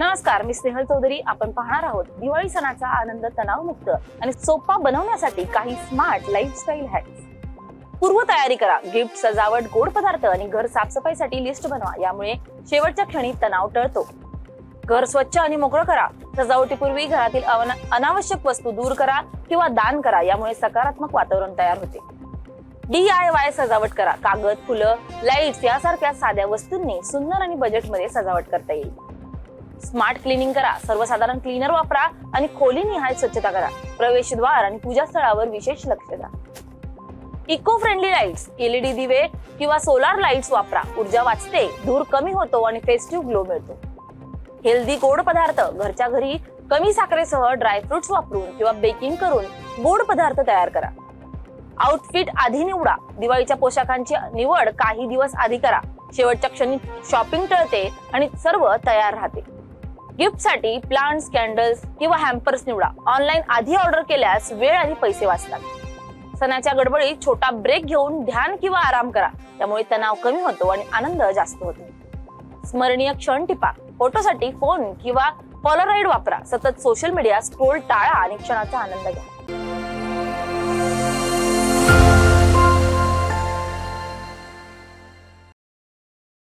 नमस्कार मी स्नेहल चौधरी. आपण पाहणार आहोत दिवाळी सणाचा आनंद तणावमुक्त आणि सोपा बनवण्यासाठी काही स्मार्ट लाईफस्टाईल हॅक्स पूर्व तयारी करा. गिफ्ट सजावट गोड पदार्थ आणि घर साफसफाईसाठी लिस्ट बनवा. यामुळे शेवटच्या क्षणी तणाव टळतो. घर स्वच्छ आणि मोकळं करा. सजावटीपूर्वी घरातील अनावश्यक वस्तू दूर करा किंवा दान करा. यामुळे सकारात्मक वातावरण तयार होते. डी आय वाय सजावट करा. कागद फुलं लाईट्स यासारख्या साध्या वस्तूंनी सुंदर आणि बजेटमध्ये सजावट करता येईल. स्मार्ट क्लिनिंग करा सर्वसाधारण क्लीनर वापरा आणि खोली निहाय स्वच्छता करा. प्रवेशद्वार आणि पूजास्थळावर विशेष लक्ष द्या. इको फ्रेंडली लाईट्स एलईडी दिवे किंवा सोलार लाईट्स वापरा. ऊर्जा वाचते धूर कमी होतो आणि फेस्टिव्ह ग्लो मिळतो. हेल्दी गोड पदार्थ घरच्या घरी कमी साखरेसह ड्रायफ्रुट्स वापरून किंवा बेकिंग करून गोड पदार्थ तयार करा. आउटफिट आधी निवडा. दिवाळीच्या पोशाखांची निवड काही दिवस आधी करा. शेवटच्या क्षणी शॉपिंग टळते आणि सर्व तयार राहते. गिफ्टसाठी प्लांट्स कॅन्डल्स किंवा हॅम्पर्स निवडा. ऑनलाईन आधी ऑर्डर केल्यास वेळ आणि पैसे वाचतात. सणाच्या गडबडीत छोटा ब्रेक घेऊन ध्यान किंवा आराम करा. त्यामुळे तणाव कमी होतो आणि आनंद जास्त होतो. स्मरणीय क्षण टिपा. फोटोसाठी फोन किंवा पॉलराईड वापरा. सतत सोशल मीडिया स्क्रोल टाळा आणि क्षणाचा आनंद घ्या.